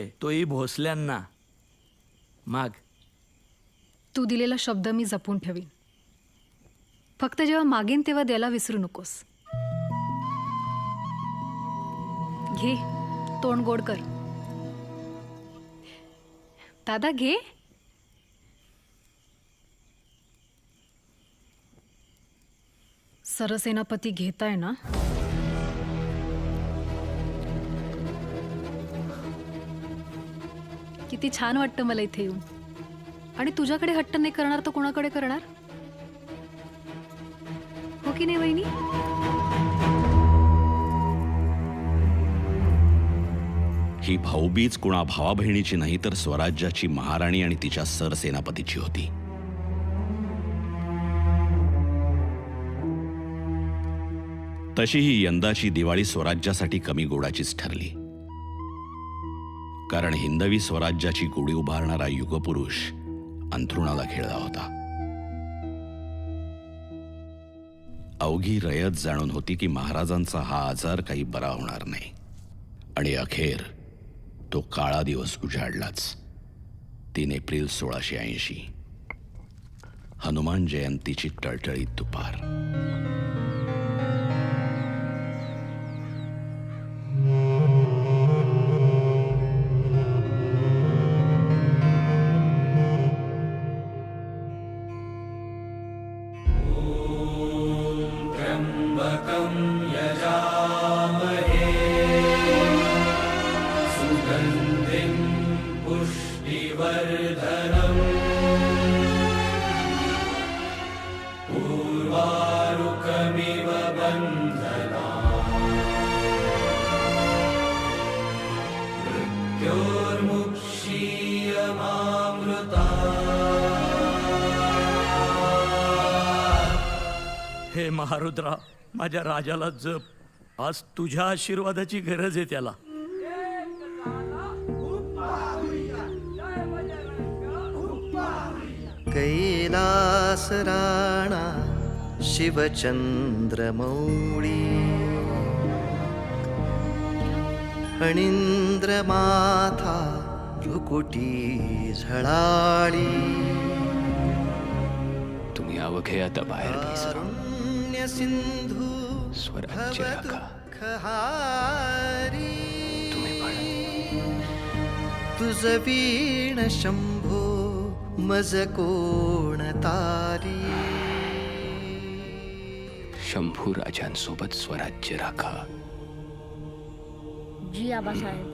तोही भोसल्यांना. माग. तू दिलेला शब्द मी जपून ठेवीन. फक्त जेव्हा मागेन तेव्हा द्यायला विसरू नकोस. घे. तोंड गोड कर. दादा घे. सरसेनापती घेताय ना? किती छान वाटतं मला इथे येऊन. आणि तुझ्याकडे हट्ट नाही करणार तर कोणाकडे करणार? हो की नाही वहिनी? ही भाऊबीज कुणा भावा बहिणीची नाही तर स्वराज्याची महाराणी आणि तिच्या सरसेनापतीची होती. तशी ही यंदाची दिवाळी स्वराज्यासाठी कमी गोडाचीच ठरली. कारण हिंदवी स्वराज्याची गुढी उभारणारा युगपुरुष अंथरुणाला खेळला होता. अवघी रयत जाणून होती की महाराजांचा हा आजार काही बरा होणार नाही. आणि अखेर तो काळा दिवस उजाडलाच. तीन एप्रिल सोळाशे ऐंशी. हनुमान जयंतीची टळटळीत दुपार. हे महारुद्रा माझ्या राजाला जप. आज तुझ्या आशीर्वादाची गरज आहे त्याला. कैलास राणा शिवचंद्रमौळी फणींद्रमाथा भ्रुकुटी झळाळी. तुम्ही अवघे आता बाहेर कारुण्य सिंधू स्वराज्य राखा. तुझ वीण शंभो मज कोण तारी? शंभू राजांसोबत स्वराज्य राखा. जी आबासाहेब.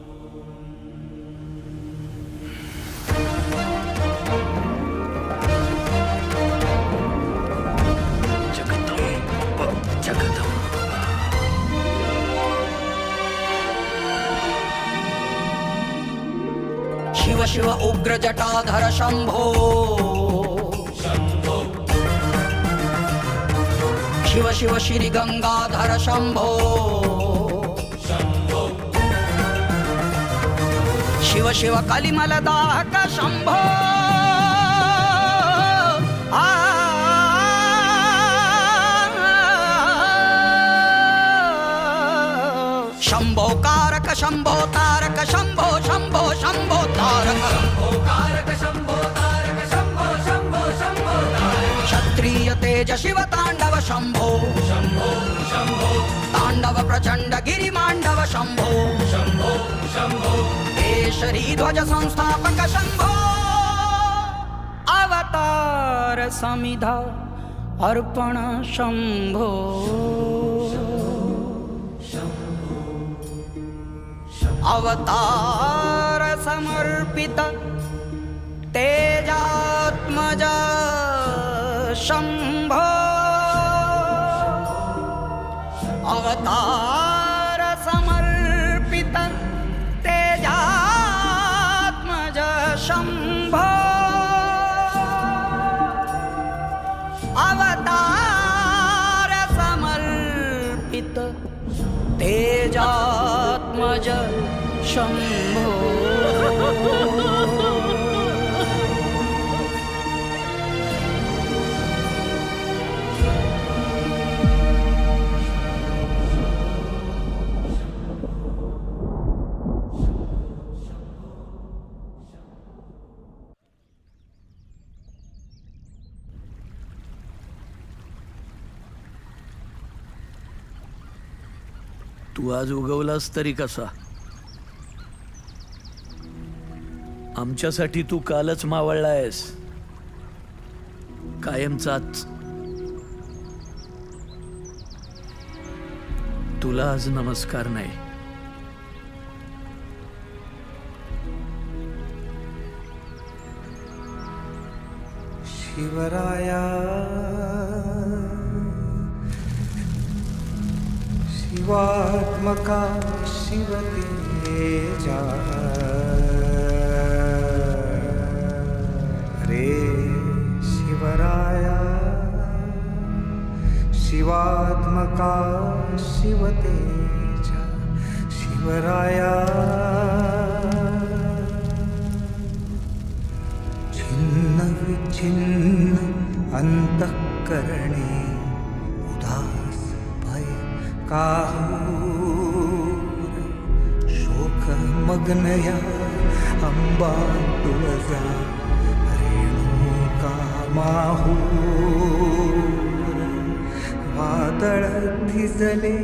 शिव उग्र जटाधर शंभो शिव शिव श्री गंगाधर शंभो शिव शिव कलिमल दाहक शंभो आ शंभो कारक शंभो तारक शंभो शंभो शंभो तारक। शंभो कारक शंभो तारक शंभो शंभो शंभो क्षत्रिय तेज शिव तांडव शंभो। शंभो शंभो तांडव प्रचंड गिरी मांडव शंभो शंभो शंभो। केशरी ध्वज संस्थापक शंभो। अवतार समिधा अर्पण शंभो। अवतार समर्पित तेजात्मज शंभो। अवतार आज उगवलास तरी कसा? आमच्यासाठी तू कालच मावळलायस. कायमचाच. तुला आज नमस्कार नाही. शिवराया शिवात्मका शिवतेजा रे शिवराया शिवात्मका शिवतेजा शिवराया छिन्न विच्छिन्न अन्तःकरणे काहूर शोकमग्नया अंबा तुळजा रेणुका माहूर वादळ धिजले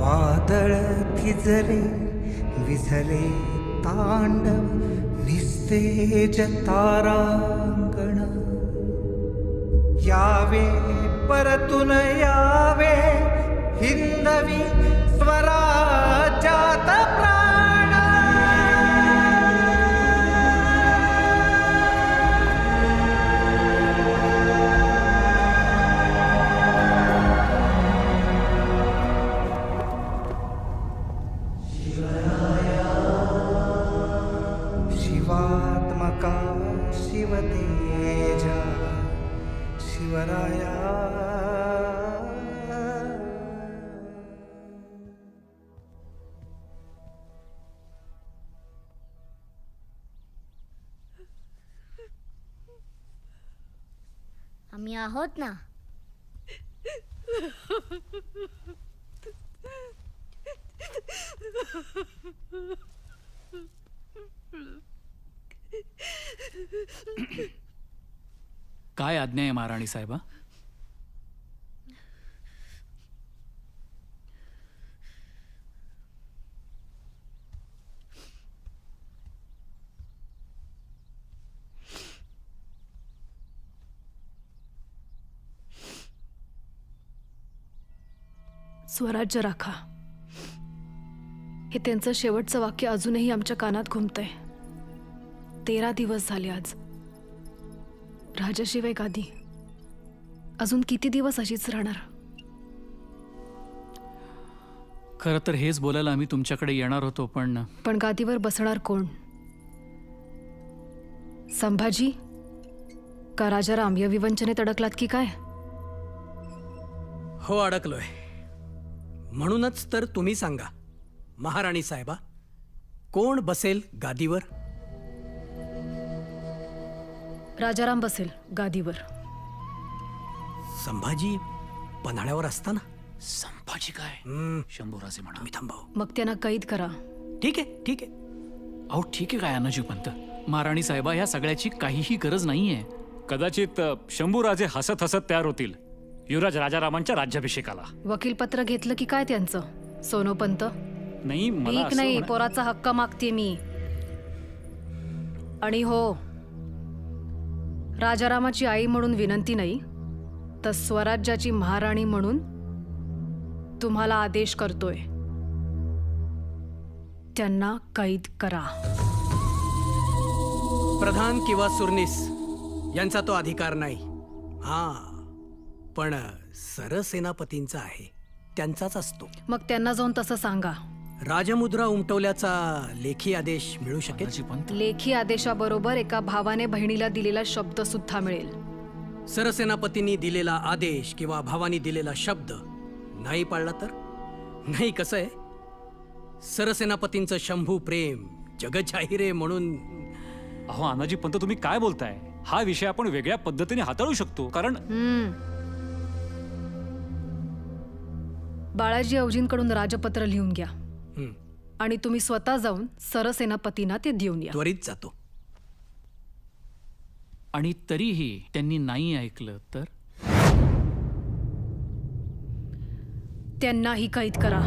वादळ थिजले विझले तांडव निस्तेज तारा. यावे परतून यावे हिंदवी स्वराज्यात प्रा आम्ही आहोत ना. काय आज्ञा आहे महाराणी साहेबा स्वराज्य राखा. हे त्यांचं शेवटचं वाक्य अजूनही आमच्या कानात घुमतंय. तेरा दिवस झाले आज. राजाशिवाय गादी. अजून किती दिवस अशीच राहणार? खरं तर हेच बोलायला आम्ही तुमच्याकडे येणार होतो पण पण गादीवर बसणार कोण? संभाजी का राजाराम या विवंचनेत अडकलात की काय? हो अडकलोय. म्हणूनच तर तुम्ही सांगा महाराणी साहेबा कोण बसेल गादीवर? राजाराम बसेल गादीवर. संभाजी पन्हाळ्यावर असताना? संभाजी काय? हम्म, शंभूराजे म्हणा. तुम्ही थांबाव. मग त्यांना कैद करा. ठीक आहे ठीक आहे. अहो ठीक आहे काय अनाजी पंत? महाराणी साहेबा ह्या सगळ्याची काहीही गरज नाहीये. कदाचित अ, शंभूराजे हसत हसत तयार होतील. युवराज राजारामांच्या राज्याभिषेकाला. वकीलपत्र घेतलं की काय त्यांचं? सोनोपंत? नाही मला ठीक असं नाही म्हणा- पोराचा हक्क मागते मी. आणि हो राजारामाची आई म्हणून विनंती नाही तर स्वराज्याची महाराणी म्हणून तुम्हाला आदेश करतोय. त्यांना कैद करा. प्रधान किंवा सुरनीस यांचा तो अधिकार नाही. हा. पण सरसेनापतींचा आहे. त्यांचाच असतो. मग त्यांना जाऊन तसं सांगा. राजमुद्रा उमटवल्याचा लेखी आदेश मिळू शकेल? पंत. लेखी आदेशाबरोबर एका भावाने बहिणीला दिलेला शब्द सुद्धा मिळेल. सरसेनापतींनी दिलेला आदेश किंवा भावानी दिलेला शब्द नाही पाळला तर? नाही कसं आहे? सरसेनापतींचं शंभू प्रेम जगजाहीर आहे म्हणून अहो अनाजी पंत तुम्ही काय बोलताय? हा विषय आपण वेगळ्या पद्धतीने हाताळू शकतो कारण हम्म. बाळाजी अवजींकडून राजपत्र लिहून घ्या. आणि तुम्ही स्वतः जाऊन सरसेनापतींना ते देऊन या. त्वरित जातो. आणि तरीही त्यांनी नाही ऐकलं तर? त्यांनाही कैद करा.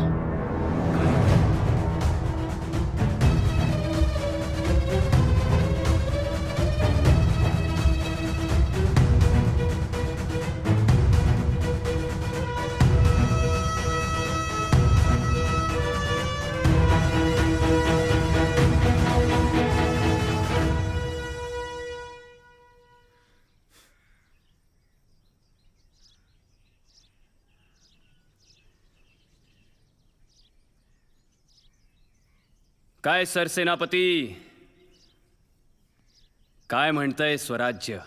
काय सरसेनापती काय म्हणतंय स्वराज्य?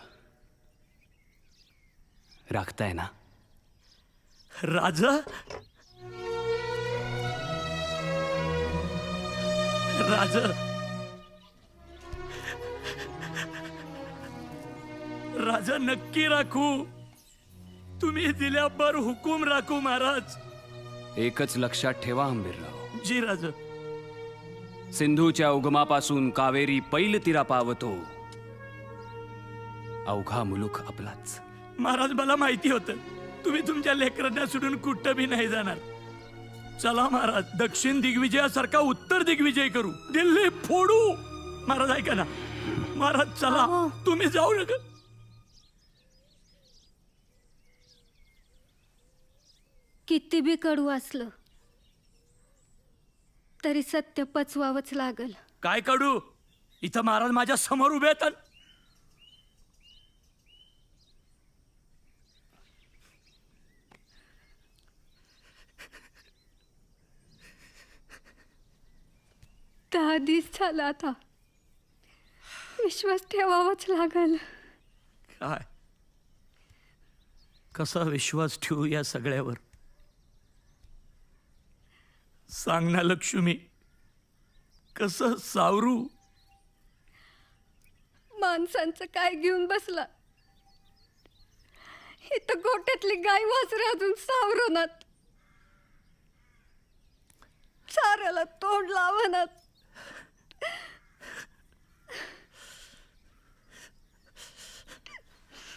राखताय ना? राज? राज? राजा नक्की राखू. तुम्ही दिल्यावर हुकूम राखू महाराज. एकच लक्षात ठेवा हंबीरराव जी राज. सिंधूच्या उगमापासून कावेरी पैल तिरा पावतो. अवघा मुलूक आपलाच. महाराज मला माहिती होतं. तुम्ही तुमच्या लेकरांना सोडून कुठं बी नाही जाणार. चला महाराज दक्षिण दिग्विजयासारखा उत्तर दिग्विजय करू. दिल्ली फोडू. महाराज ऐका ना. महाराज चला. तुम्ही जाऊ नका. किती बी कडू असलं. तरी सत्य पचवावंच लागल. काय काढू? इथं महाराज माझ्यासमोर उभे दहा दिस झाला आता. विश्वास ठेवावाच लागल. काय? कसा विश्वास ठेवू या सगळ्यावर? सांग ना लक्ष्मी कसं सावरू? माणसांचं काय घेऊन बसला? इथं गोट्यातली गाय वासरे अजून सावरणात साऱ्याला तोंड लावणात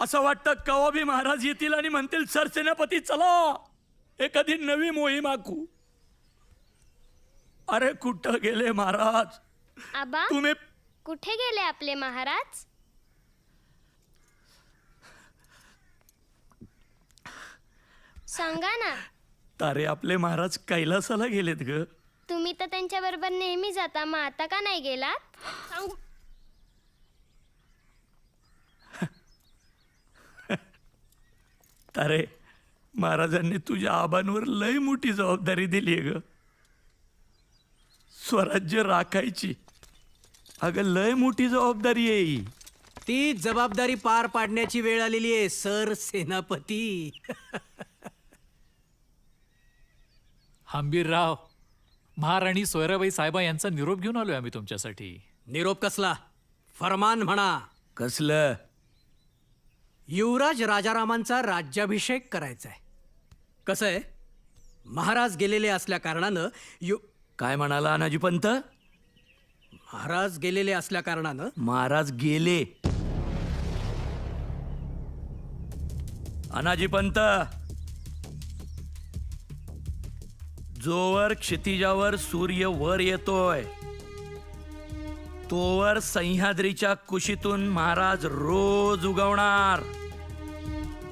असं वाटतं कवा बी महाराज येतील आणि म्हणतील सरसेनापती चला एखादी नवी मोहीम आखू. अरे कुठं गेले महाराज? आबा तुम्ही कुठे गेले आपले महाराज? सांगा ना. तारे आपले महाराज कैलासाला गेलेत ग. तुम्ही तर त्यांच्या बरोबर नेहमी जाता मग आता का नाही गेलात? सांगू तारे महाराजांनी तुझ्या आबांवर लय मोठी जबाबदारी दिली आहे ग. स्वराज्य राखायची. अगं लय मोठी जबाबदारी आहे ही. ती जबाबदारी पार पाडण्याची वेळ आलेली आहे सर सेनापती. हंबीरराव महाराणी सोयराबाई साहेबा यांचा निरोप घेऊन आलोय आम्ही तुमच्यासाठी. निरोप कसला? फरमान म्हणा. कसलं? युवराज राजारामांचा राज्याभिषेक करायचा आहे कसं आहे? महाराज गेलेले असल्या कारणानं यु काय म्हणाला अनाजी पंत? महाराज गेलेले असल्या कारणानं? महाराज गेले. अनाजी पंत! जोवर क्षितिजावर सूर्य वर येतोय तोवर सह्याद्रीच्या कुशीतून महाराज रोज उगवणार.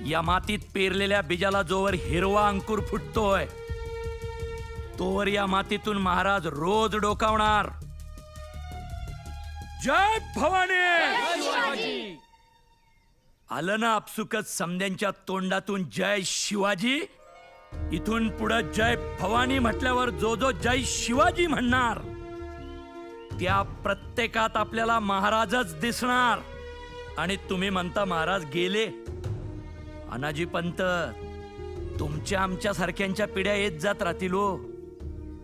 या मातीत पेरलेल्या बीजाला जोवर हिरवा अंकुर फुटतोय. तोवर या मातीतून महाराज रोज डोकावणार. जय भवानी! आलं ना आपसुकच समद्यांच्या तोंडातून जय शिवाजी? इथून पुढं जय भवानी म्हटल्यावर जो जो जय शिवाजी म्हणणार त्या प्रत्येकात आपल्याला महाराजच दिसणार. आणि तुम्ही म्हणता महाराज गेले. अनाजी पंत तुमच्या आमच्या सारख्यांच्या पिढ्या येत जात राहतील हो.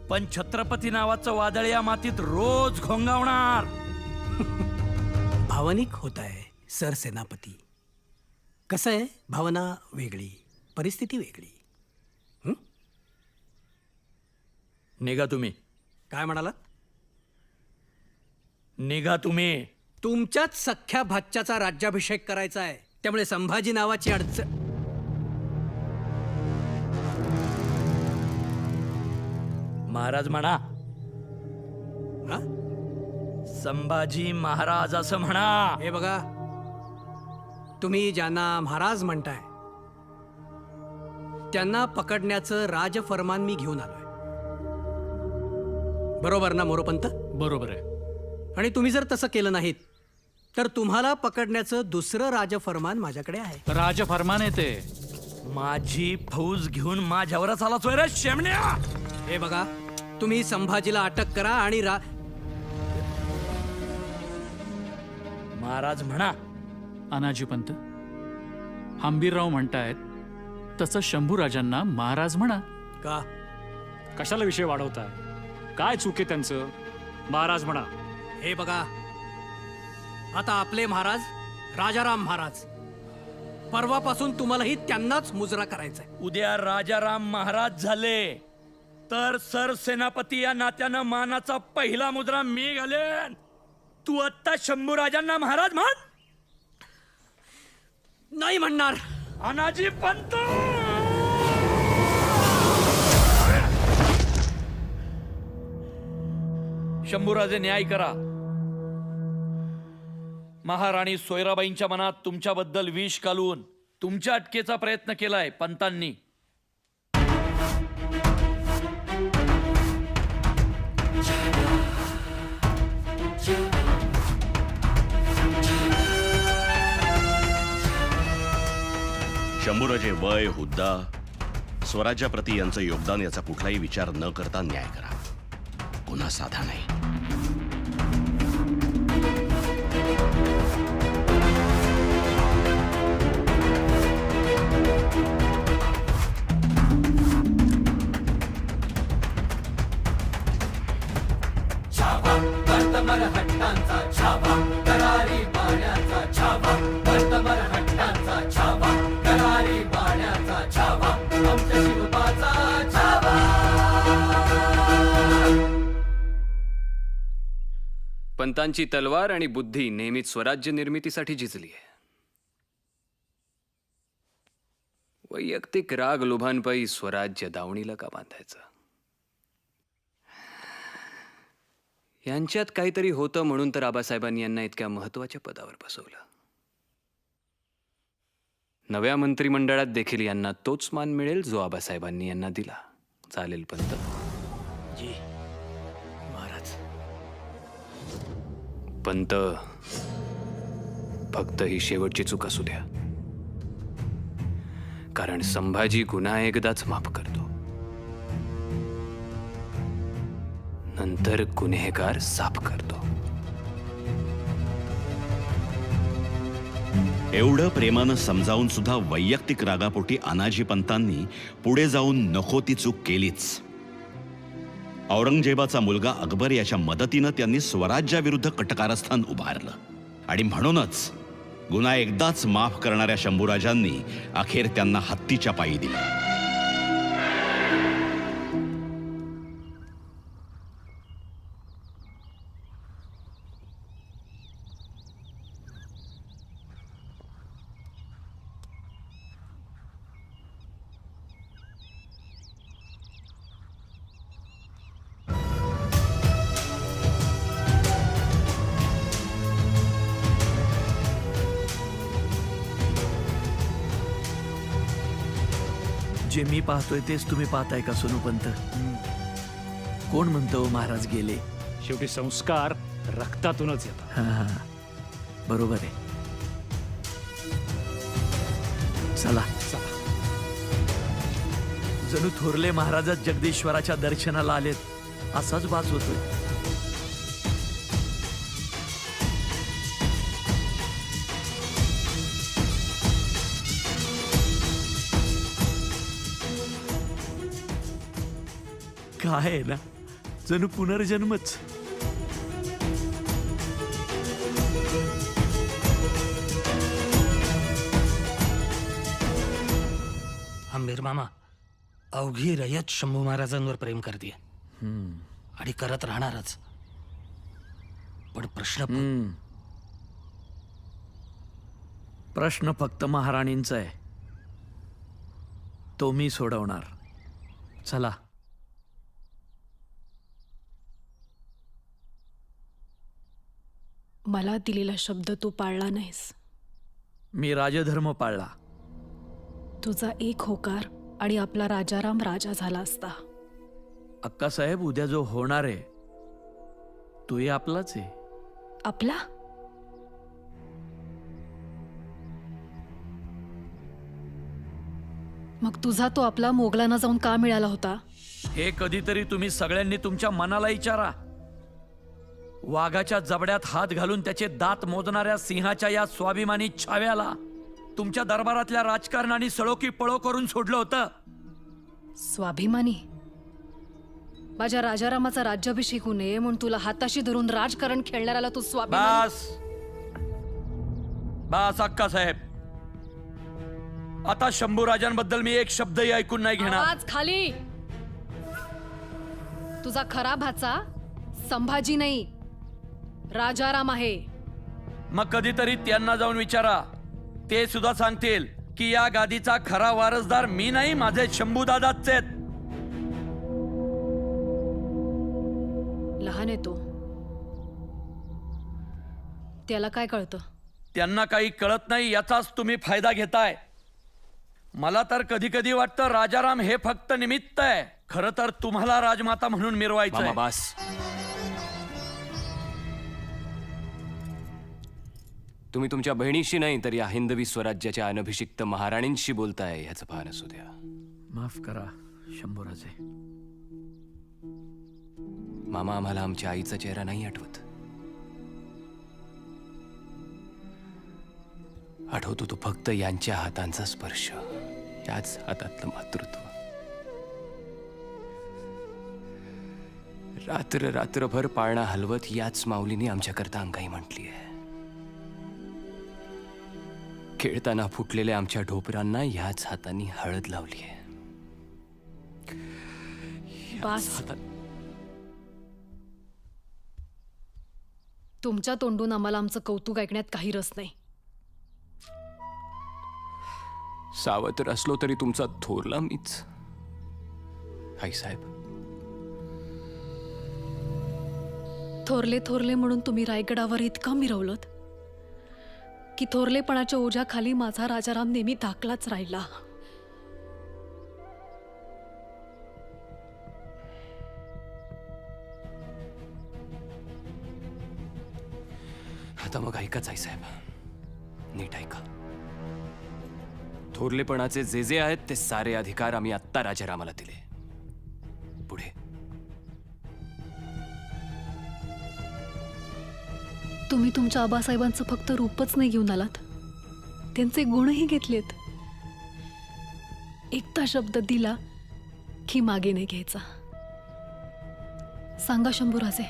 पण छत्रपती नावाचं वादळ या मातीत रोज घोंगावणार. भावनिक होत आहे सर सेनापती. कसं आहे? भावना वेगळी परिस्थिती वेगळी. निघा तुम्ही. काय म्हणाला निघा तुम्ही. तुमच्याच सख्या भाच्याचा राज्याभिषेक करायचा आहे. त्यामुळे संभाजी नावाची अडचण महाराज म्हणा. हा? संभाजी महाराज असं म्हणा. हे बघा तुम्ही ज्यांना महाराज म्हणताय त्यांना पकडण्याचं राजफरमान मी घेऊन आलोय. बरोबर ना मोरोपंत? बरोबर आहे. आणि तुम्ही जर तसं केलं नाहीत तर तुम्हाला पकडण्याचं दुसरं राजफरमान माझ्याकडे आहे. राजफरमान येते माझी फौज घेऊन माझ्यावरच आला रे शेमण्या! हे बघा तुम्ही संभाजीला अटक करा आणि रा महाराज म्हणा. अनाजी पंत हंबीरराव म्हणतायत तसं शंभूराजांना महाराज म्हणा. का? कशाला विषय वाढवताय? काय चूक आहे त्यांचं? महाराज म्हणा. हे बघा आता आपले महाराज राजाराम महाराज परवापासून तुम्हालाही त्यांनाच मुजरा करायचा आहे उद्या राजाराम महाराज झाले. तर सरसेनापती या नात्यानं मानाचा पहिला मुद्रा मी घालेन. तू आत्ता शंभूराजांना महाराज म्हण. नाही म्हणणार. अनाजी पंत! शंभूराजे न्याय करा. महाराणी सोयराबाईंच्या मनात तुमच्याबद्दल विष घालून तुमच्या अटकेचा प्रयत्न केलाय पंतांनी. शंभूराजे वय हुद्दा स्वराज्याप्रती यांचं योगदान याचा कुठलाही विचार न करता न्याय करा. गुन्हा साधा नाही. पंतांची तलवार आणि बुद्धी नेहमीच स्वराज्य निर्मितीसाठी झिजली आहे. वैयक्तिक राग लोभांपायी स्वराज्य दावणीला का बांधायचं? यांच्यात काहीतरी होतं म्हणून तर आबासाहेबांनी यांना इतक्या महत्त्वाच्या पदावर बसवलं. नव्या मंत्रिमंडळात देखील यांना तोच मान मिळेल जो आबासाहेबांनी यांना दिला. चालेल पंत. पंत. फक्त ही शेवटची चूक असू द्या. कारण संभाजी गुन्हा एकदाच माफ करतो. नंतर गुन्हेगार साफ करतो. एवढं प्रेमानं समजावून सुद्धा वैयक्तिक रागापोटी अनाजी पंतांनी पुढे जाऊन नको ती चूक केलीच. औरंगजेबाचा मुलगा अकबर याच्या मदतीनं त्यांनी स्वराज्याविरुद्ध कटकारस्थान उभारलं. आणि म्हणूनच गुन्हा एकदाच माफ करणाऱ्या शंभूराजांनी अखेर त्यांना हत्तीच्या पायी दिलं. पाहतोय तेच तुम्ही पाहताय का सोनूपंत? कोण म्हणतो महाराज गेले? शेवटी संस्कार रक्तातूनच येतात. हा हा. बरोबर आहे. चला. जणू थोरले महाराजच जगदीश्वराच्या दर्शनाला आलेत. असाच वाच होतोय. काय आहे ना? जणू पुनर्जन्मच. आंबेर मामा अवघी रयत शंभू महाराजांवर प्रेम करते आणि करत राहणारच. पण प्रश्न प्रश्न फक्त महाराणींचा आहे. तो मी सोडवणार. चला. मला दिलेला शब्द तू पाळला नाहीस. मी राजधर्म पाळला. तुझा एक होकार आणि आपला राजाराम राजा झाला असता. अक्कासाहेब उद्या जो होणार आहे तोही आपलाच आहे. आपला? मग तुझा तो आपला मोगलांना जाऊन का मिळाला होता? हे कधीतरी तुम्ही सगळ्यांनी तुमच्या मनाला विचारा वाघाच्या जबड्यात हात घालून त्याचे दात मोजणाऱ्या सिंहाच्या या स्वाभिमानी छाव्याला तुमच्या दरबारातल्या राजकारणाने सळोकी पळो करून सोडलं होतं. स्वाभिमानी माझ्या राजारामाचा राज्याभिषेक होऊ नये म्हणून तुला हाताशी धरून राजकारण खेळणाऱ्याला तू स्वाभिमानी बस! बस अक्का साहेब. आता शंभू राजांबद्दल मी एक शब्दही ऐकून नाही घेणार. आवाज खाली! तुझा खरा भाचा संभाजी नाही. राजाराम आहे. मग कधीतरी त्यांना जाऊन विचारा. ते सुद्धा सांगतील की या गादीचा खरा वारसदार मी नाही माझे शंभू दादाच आहेत. लहान आहे तो. त्याला काय कळतं? त्यांना काही कळत नाही याचाच तुम्ही फायदा घेताय. मला तर कधी कधी वाटतं राजाराम हे फक्त निमित्त आहे. खरं तर तुम्हाला राजमाता म्हणून मिरवायचं मामा. बास. तुम्ही तुमच्या बहिणीशी नाही तर या हिंदवी स्वराज्याच्या अनभिषिक्त महाराणींशी बोलताय ह्याचं भान असू द्या माफ करा शंभूराजे. मामा आम्हाला आमच्या आईचा चेहरा नाही आठवत. आठवतो तो फक्त यांच्या हातांचा स्पर्श याच हातातलं मातृत्व. रात्र रात्रभर पाळणा हलवत याच माऊलीने आमच्याकरता अंगाई म्हटली आहे खेळताना फुटलेल्या आमच्या ढोपरांना याच हातांनी हळद लावली आहे. बास. तुमच्या तोंडून आम्हाला आमचं कौतुक ऐकण्यात काही रस नाही. सावत्र असलो तरी तुमचा थोरला मीच. आईसाहेब थोरले थोरले म्हणून तुम्ही रायगडावर इतका मिरवलत? की थोरलेपणाच्या ओझ्याखाली माझा राजाराम नेहमी धाकलाच राहिला. आता मग ऐकाच आईसाहेब नीट ऐका. थोरलेपणाचे जे जे आहेत ते सारे अधिकार आम्ही आत्ता राजारामाला दिले. तुम्ही तुमच्या आबासाहेबांचं फक्त रूपच नाही घेऊन आलात. त्यांचे गुणही घेतलेत. एकता शब्द दिला की मागे नाही घ्यायचा. सांगा शंभूराजे.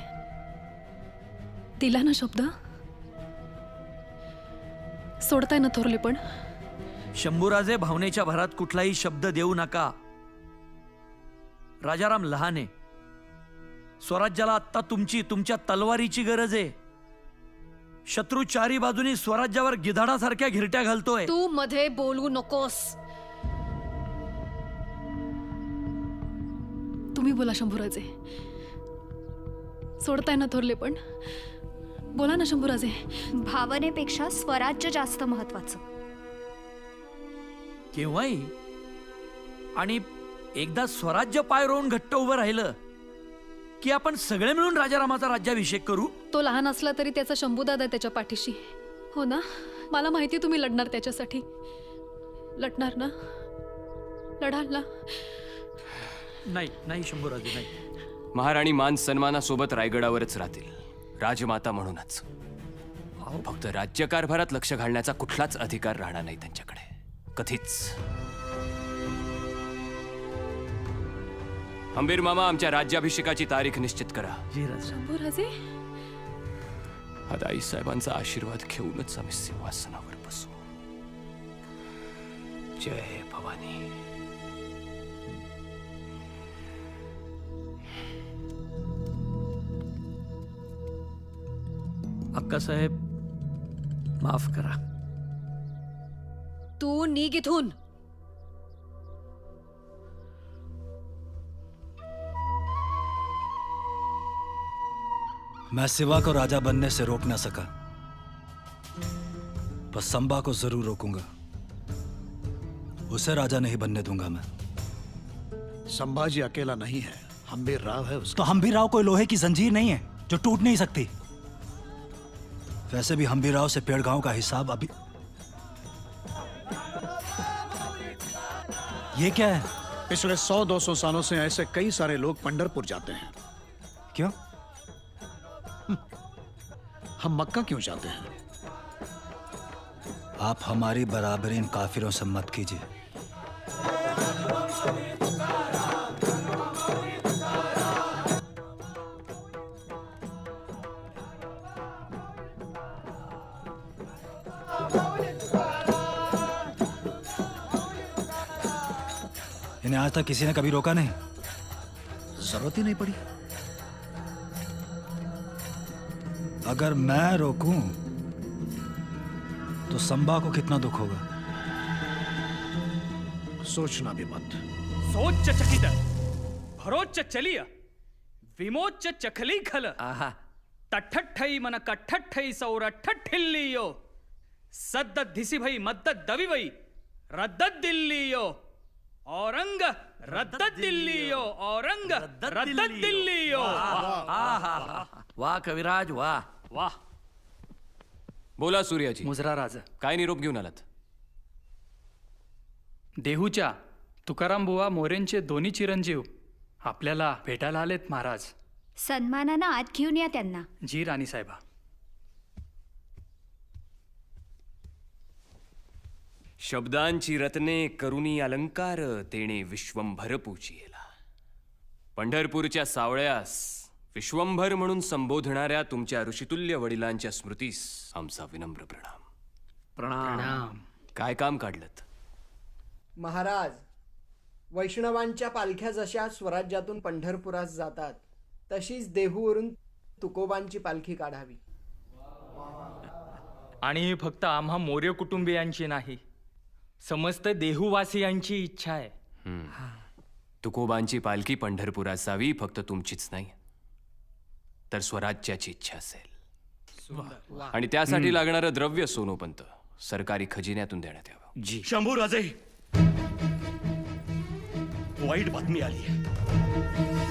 दिला ना शब्द? सोडताय ना थोरले पण. शंभूराजे भावनेच्या भरात कुठलाही शब्द देऊ नका. राजाराम लहान. आहे स्वराज्याला आत्ता तुमची तुमच्या तलवारीची गरज आहे. शत्रू चारी बाजूनी स्वराज्यावर गिधाडासारख्या घिरट्या घालतोय. तू मध्ये बोलू नकोस. तुम्ही बोला शंभूराजे. सोडताय ना थोरले पण. बोला ना शंभूराजे. भावनेपेक्षा स्वराज्य जास्त महत्वाचं केव्हाही? आणि एकदा स्वराज्य पाय रोवून घट्ट उभं राहिलं की आपण सगळे मिळून राजारामाचा राज्याभिषेक करू? तो लहान असला तरी त्याचा शंभूदादा आहे त्याच्या पाठीशी. हो ना? मला माहिती तुम्ही लढणार त्याच्यासाठी. लढणार ना? लढाल ना? नाही नाही शंभूराजे नाही. महाराणी मान सन्मानासोबत रायगडावरच राहतील. राजमाता म्हणूनच. फक्त राज्यकारभारात लक्ष घालण्याचा कुठलाच अधिकार राहणार नाही त्यांच्याकडे. कधीच. अंबीर मामा आमच्या राज्याभिषेकाची तारीख निश्चित करा. जी राजा. आता आई साहेबांचा आशीर्वाद घेऊनच आम्ही सिंहासनावर बसू. जय भवानी. अक्कासाहेब माफ करा. तू निघ इथून. मैं सिवा को राजा बनने से रोक ना सका पर संबा को ज़रूर रोकूँगा। उसे राजा नहीं बनने दूँगा मैं। संभाजी अकेला नहीं है हम्बीर राव है उसका। तो हम्बीर राव कोई लोहे की जंजीर नहीं है जो टूट नहीं सकती। वैसे भी हम्बीर राव से पेड़ गाँव का हिसाब अभी ये क्या है? पिछले सौ दो सौ सालों से ऐसे कई सारे लोग पंडरपुर जाते हैं। क्यों? हम मक्का क्यों जाते हैं? आप हमारी बराबरी इन काफिरों से मत कीजिए। इन्हें आज तक किसी ने कभी रोका नहीं। ज़रूरत ही नहीं पड़ी। अगर मैं रोकूं तो संबा को कितना दुख होगा? सोचना भी मत। सोच्च चकित भरोच्च चलिय विमोच्च चखली खल। तठ्ठई मन कठ्ठई सौर ठठिल्लियो। सद्द धिसी भई मद्द दवि भई रद्द दिल्लियो। औरंग रद्द दिल्लियो। औरंग रद्द दिल्लियो। वाह कविराज वा. वाह बोला सूर्याजी. मुजरा राज. काय निरोप घेऊन आलात? देहूच्या तुकाराम बुवा मोरेंचे दोन्ही चिरंजीव आपल्याला भेटायला आलेत महाराज. सन्मानानं आत घेऊन या त्यांना. जी राणी साहेबा. शब्दांची रत्ने करुणी अलंकार तेणे विश्वंभर पूजियला. पंढरपूरच्या सावळ्यास विश्वंभर म्हणून संबोधणाऱ्या तुमच्या ऋषितुल्य वडिलांच्या स्मृतीस आमचा विनम्र प्रणाम. प्रणाम. काय काम काढलं महाराज वैष्णवांच्या पालख्या जशा स्वराज्यातून पंढरपुरास जातात तशीच देहूवरून तुकोबांची पालखी काढावी. आणि ही फक्त आम्हा मोर्य कुटुंबियांची नाही समस्त देहूवासियांची इच्छा आहे. तुकोबांची पालखी पंढरपुरात जावी फक्त तुमचीच नाही. तर स्वराज्याची इच्छा असेल. आणि त्यासाठी लागणारं द्रव्य सोनोपंत सरकारी खजिन्यातून देण्यात यावं. जी. शंभू राजे! वाईट बातमी आली आहे.